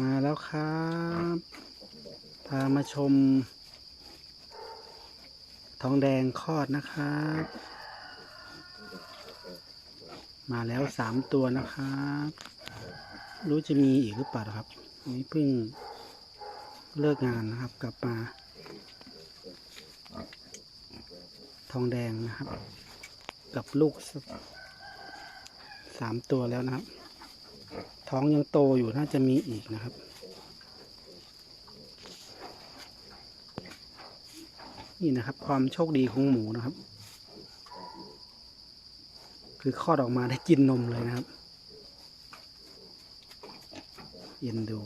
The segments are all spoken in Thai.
มาแล้วครับ พามาชม ทองแดงคลอดนะครับ มาแล้วสามตัวนะครับ รู้จะมีอีกหรือเปล่าครับ นี่เพิ่งเลิกงานนะครับ กลับมา ทองแดงนะครับ กับลูกสสามตัวแล้วนะครับ ท้องยังโตอยู่น่าจะมีอีกนะครับ นี่นะครับ ความโชคดีของหมูนะครับ คือคลอดออกมาได้กินนมเลยนะครับ เย็นดู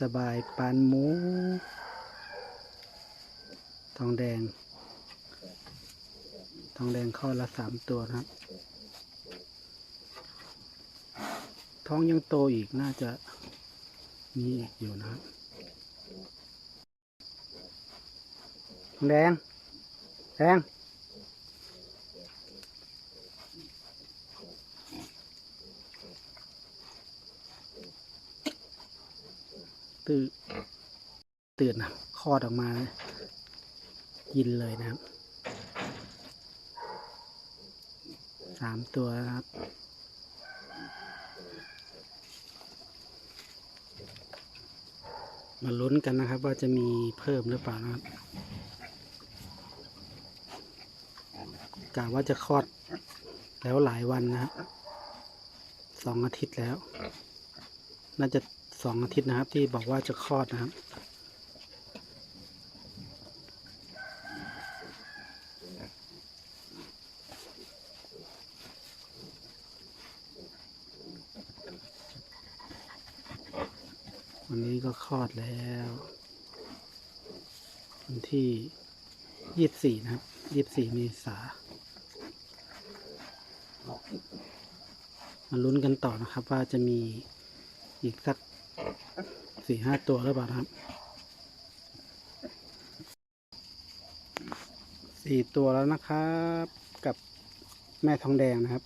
สบายปานหมู ทองแดง ทองแดงข้อละสามตัวนะครับ ท้องยังโตอีกน่าจะมีอีกอยู่นะทองแดง แดง ตื่นตื่นนะคลอดออกมา กินเลยนะครับ สามตัวนะครับ มาลุ้นกันนะครับ ว่าจะมีเพิ่มหรือเปล่านะครับกะว่าจะคลอดแล้วหลายวันนะครับสองอาทิตย์แล้ว น่าจะสองอาทิตย์นะครับ ที่บอกว่าจะคลอดนะครับ วันนี้ก็ค ลอดแล้ว วันที่ยี่สิบสี่นะครับยี่สิบสี่เมษามาลุ้นกันต่อนะครับ ว่าจะมีอีกสักสี่ห้าตัวหรือเปล่าครับสี่ตัวแล้วนะครับ กับแม่ทองแดงนะครับ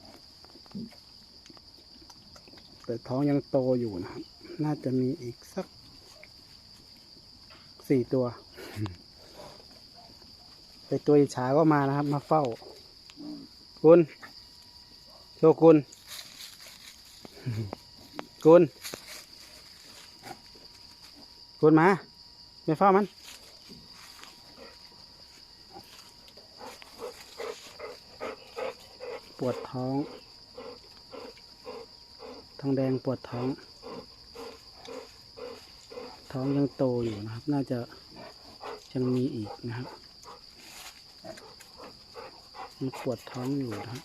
แต่ท้องยังโตอยู่นะครับ น่าจะมีอีกสัก สี่ตัวไปตัวอิจฉาก็มานะครับ มาเฝ้า คุณโชกุนคุณคุณมาไปเฝ้ามันปวดท้องท้องแดงปวดท้อง ท้องยังโตอยู่นะครับ น่าจะยังมีอีกนะครับมันปวดท้องอยู่นะครับ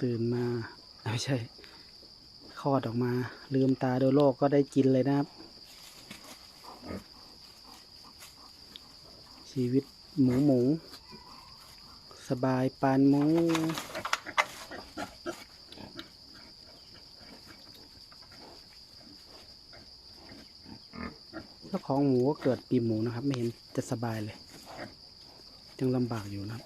ตื่นมาไม่ใช่คลอดออกมา ลืมตาโดูโลกก็ได้กินเลยนะครับ ชีวิตหมูหมู สบายปานหมู จ้าของหมูก็เกิดปีหมูนะครับ ไม่เห็นจะสบายเลยยังลำบากอยู่นะครับ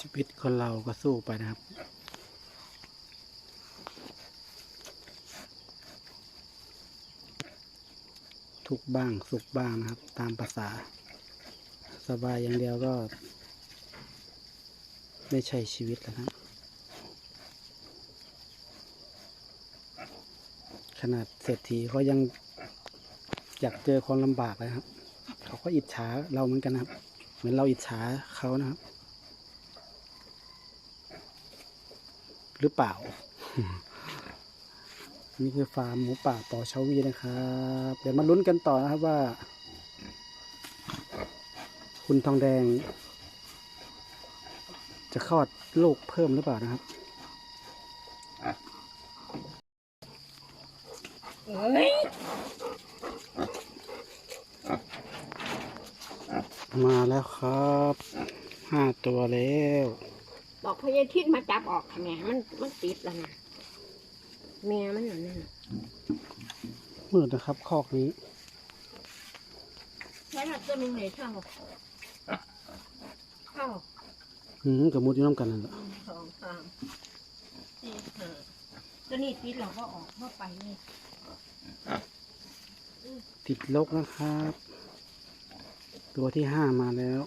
ชีวิตคนเราก็สู้ไปนะครับ ทุกบ้างสุขบ้างนะครับ ตามภาษา สบายอย่างเดียวก็ ไม่ใช่ชีวิตแล้วนะ ขนาดเศรษฐีเขายังอยากเจอคนลำบากเลยครับ เขาก็อิจฉาเราเหมือนกันนะครับ เหมือนเราอิจฉาเขานะครับ หรือเปล่า นี่คือฟาร์มหมูป่าต่อชาวีนะครับ เดี๋ยวมาลุ้นกันต่อนะครับว่า คุณทองแดง จะคลอดลูกเพิ่มหรือเปล่านะครับ เอ้ย มาแล้วครับห้าตัวแล้ว บอกพยาทิตมาจับออกทำไมมันมันติดแล้วนะแม่มันอยู่นั่นน่ะมืดนะครับคอกนี้ใช่ค่ะตัวหนึงเลยช่างบอกเข้าอืมกับมุดอยู่น้ำกันนั่นแหละหนึ่งสองสามสี่ห้าตัวนี้ติดเราก็ออกเข้าไปเลย ติดลกนะครับ ตัวที่ห้ามาแล้ว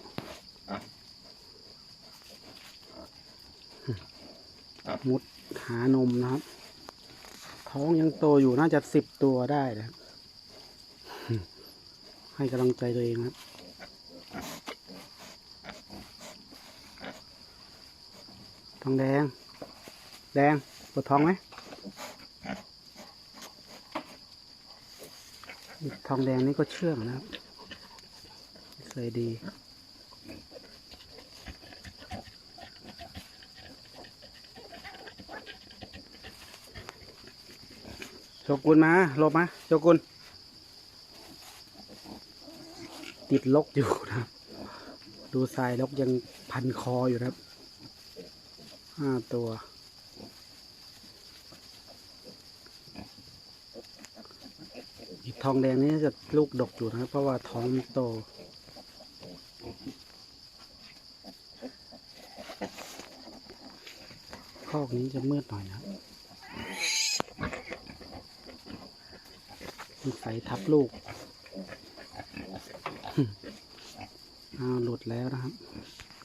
มุดหานมนะครับ ท้องยังโตอยู่น่าจะสิบตัวได้นะครับให้กำลังใจตัวเองนะครับทองแดง แดงปวดท้องไหม ทองแดงนี่ก็เชื่องนะครับ เคยดีโชกุนมาหลบมาโชกุนติดลกอยู่นะครับ ดูทรายลกยังพันคออยู่นะครับห้าตัว อีก ทองแดงนี่จะลูกดกอยู่นะครับ เพราะว่าท้องโต คอกนี้จะมืดหน่อยนะมีใส่ทับลูกอ้าวหลุดแล้วนะครับ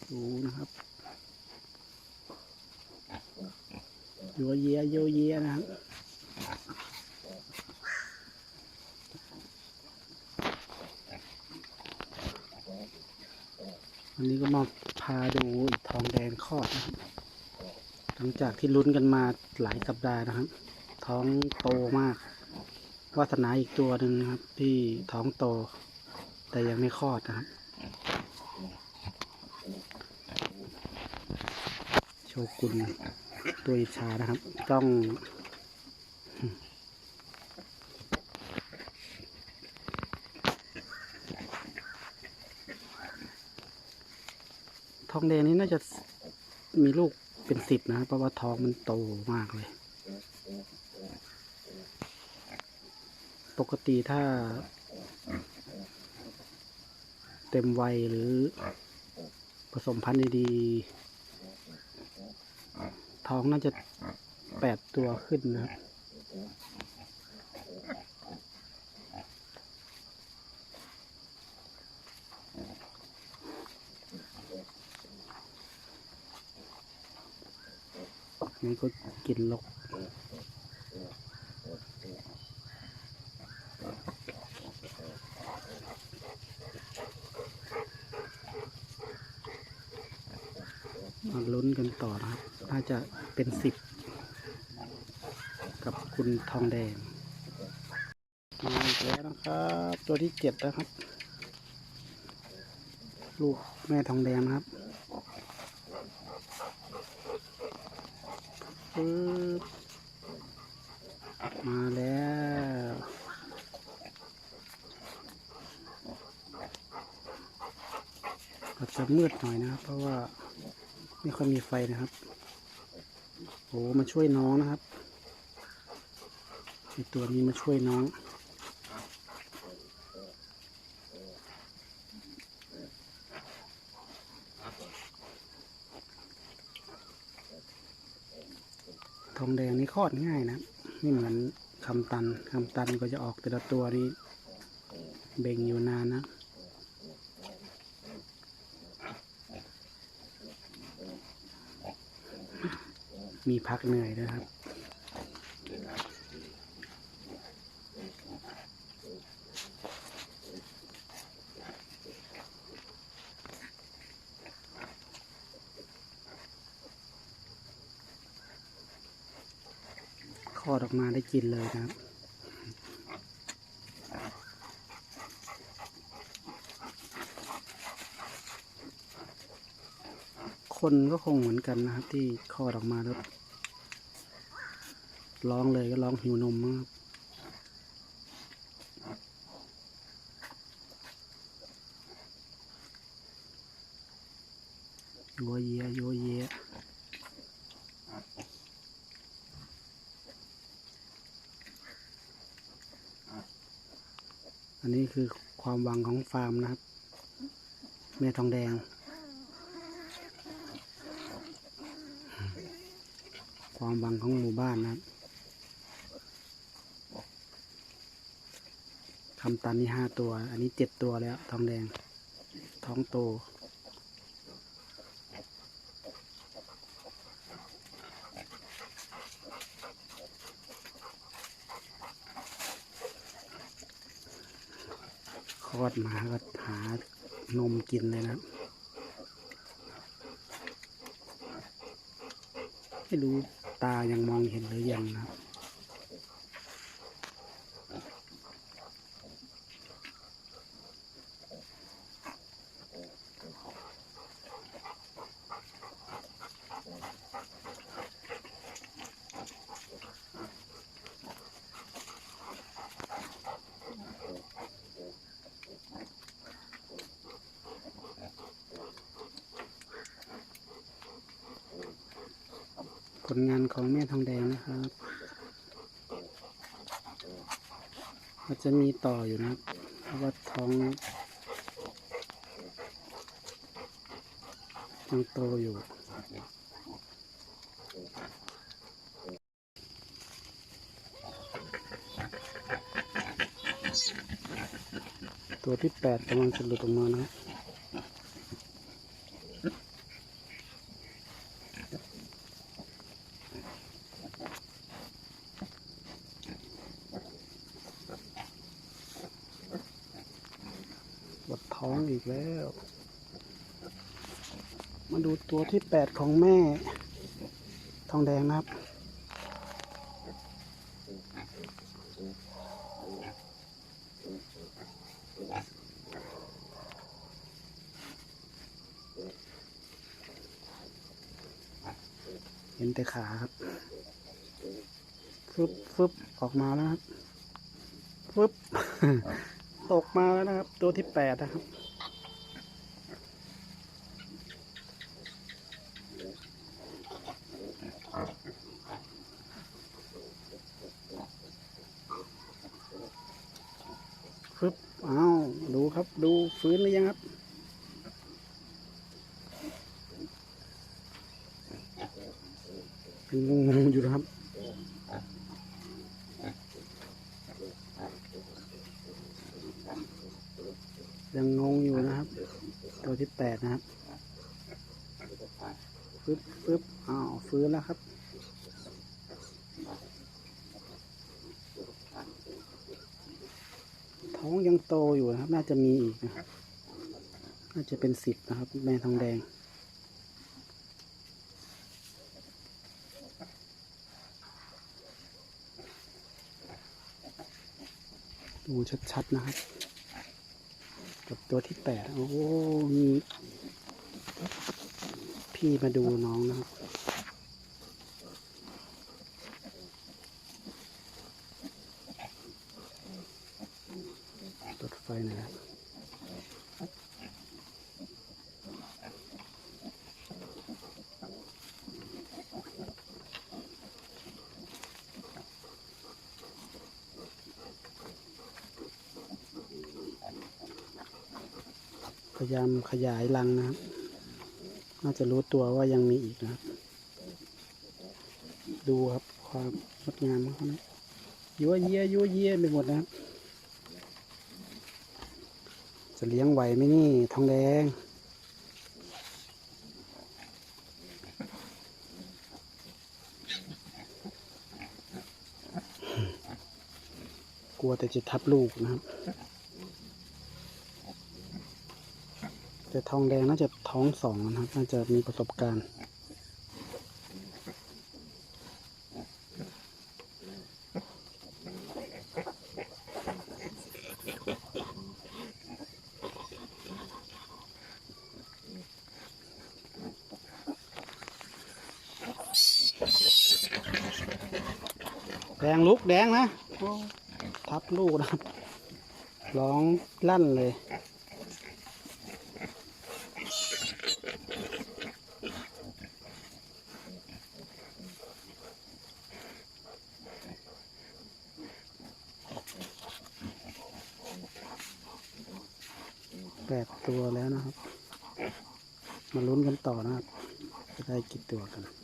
ดูนะครับโยเยโยเยนะครับ วันนี้ก็มาพาดูอีกทองแดงคลอดนะครับ หลังจากที่ลุ้นกันมาหลายสัปดาห์นะครับ ท้องโตมาก วาสนาอีกตัวหนึ่งนะครับ ที่ท้องโต แต่ยังไม่คลอดนะครับ โชกุนตัวอิจฉานะครับ ต้อง ทองแดงนี้น่าจะมีลูกเป็นสิบนะ เพราะว่าทองมันโตมากเลย ปกติถ้า เต็มวัยหรือผสมพันธุ์ดีๆ ท้องน่าจะแปดตัวขึ้นนะครับ นี่ก็กินลกมาลุ้นกันต่อนะครับน่าจะเป็นสิบกับคุณทองแดงมาแล้วนะครับ ตัวที่เจ็ดนะครับ ลูกแม่ทองแดงนะครับ ปึ๊บมาแล้วอาจจะมืดหน่อยนะครับ เพราะว่าไม่ค่อยมีไฟนะครับโอ้มาช่วยน้องนะครับไอตัวนี้มาช่วยน้อง ทองแดงนี่คลอดง่ายนะไม่เหมือนคำตันคำตันก็จะออกแต่ละตัวนี้เบ่งอยู่นานนะมีพักเหนื่อยด้วยครับ ค ลอดออกมาได้กินเลยนะครับ คนก็คงเหมือนกันนะครับ ที่คลอดออกมาแล้วร้องเลยก็ร้องหิวนมนะครับโยเยโยเย นนี้คือความหวังของฟาร์มนะครับ แม่ทองแดง ความหวังของหมู่บ้านนะครับทำตันนี่ห้าตัว อันนี้เจ็ดตัวแล้ว ทองแดง ท้องโต คลอดมาก็หานมกินเลยนะไม่รู้ตายังมองเห็นหรือยังนะ ผลงานของแม่ทองแดงนะครับมันจะมีต่ออยู่นะครับเพราะว่าท้องยังโตอยู่ตัวที่แปดกำลังจะหลุดออกมานะครับ ปวดท้องอีกแล้ว มาดู ตัวที่แปดของแม่ ทองแดงนะครับ เห็นแต่ขาครับ ฟึบฟึบออกมาแล้วครับ ฟึบ ตกมาแล้วนะครับ ตัวที่แปดนะครับ ฟึบอ้าวดูครับ ดูฟื้นหรือยังครับเป็นงงอยู่นะครับ ยังงงอยู่นะครับ ตัวที่แปดนะครับฟึ๊บฟึ๊บอ้าวฟื้นแล้วครับ ท้องยังโตอยู่นะครับ น่าจะมีอีกนะครับ น่าจะเป็นสิบนะครับ แม่ทองแดง ดูชัดๆนะครับ กับตัวที่แปดโอ้โหมี พี่มาดูน้องนะครับ ตัด ไฟนะครับพยายามขยายรังนะครับ น่าจะรู้ตัวว่ายังมีอีกนะครับ ดูครับความงดงามของเขานะยั่วเยียยั่วเยียไปหมดนะครับ จะเลี้ยงไหวไหมนี่ ทองแดง กลัวแต่จะทับลูกนะครับ แต่ทองแดงน่าจะท้องสองนะครับ น่าจะมีประสบการณ์ แดงลุกแดงนะทับลูกนะครับร้องลั่นเลย แปดตัวแล้วนะครับ มาลุ้นกันต่อนะครับ จะได้กี่ตัวกัน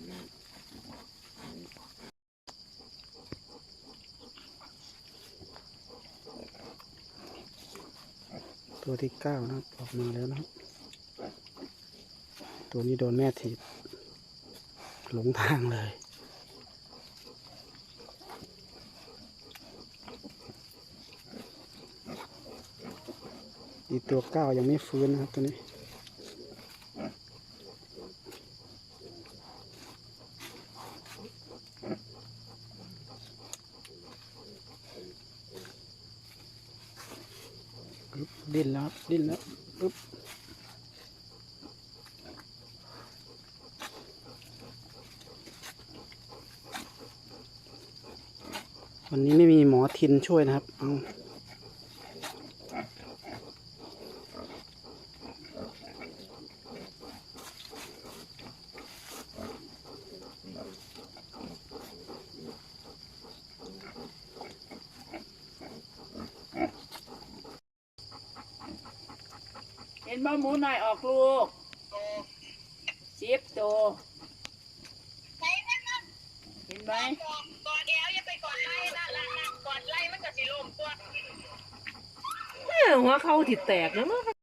ตัวที่เก้านะออกมาแล้วนะตัวนี้โดนแม่ถีบหลงทางเลยอีตัวเก้ายังไม่ฟื้นนะครับตัวนี้ ดิ้นแล้วครับดิ้นแล้วปุ๊บวันนี้ไม่มีหมอทินช่วยนะครับเอา ห็นบ่หมูหน่อยออกลูกสิบตัวเห็นไหมกอดแก้วอย่าไปกอดไล่นะล่ะนะกอดไล่มันก็สิลมตัวเอ้ยหัวเขาติดแตกแล้วมั้ง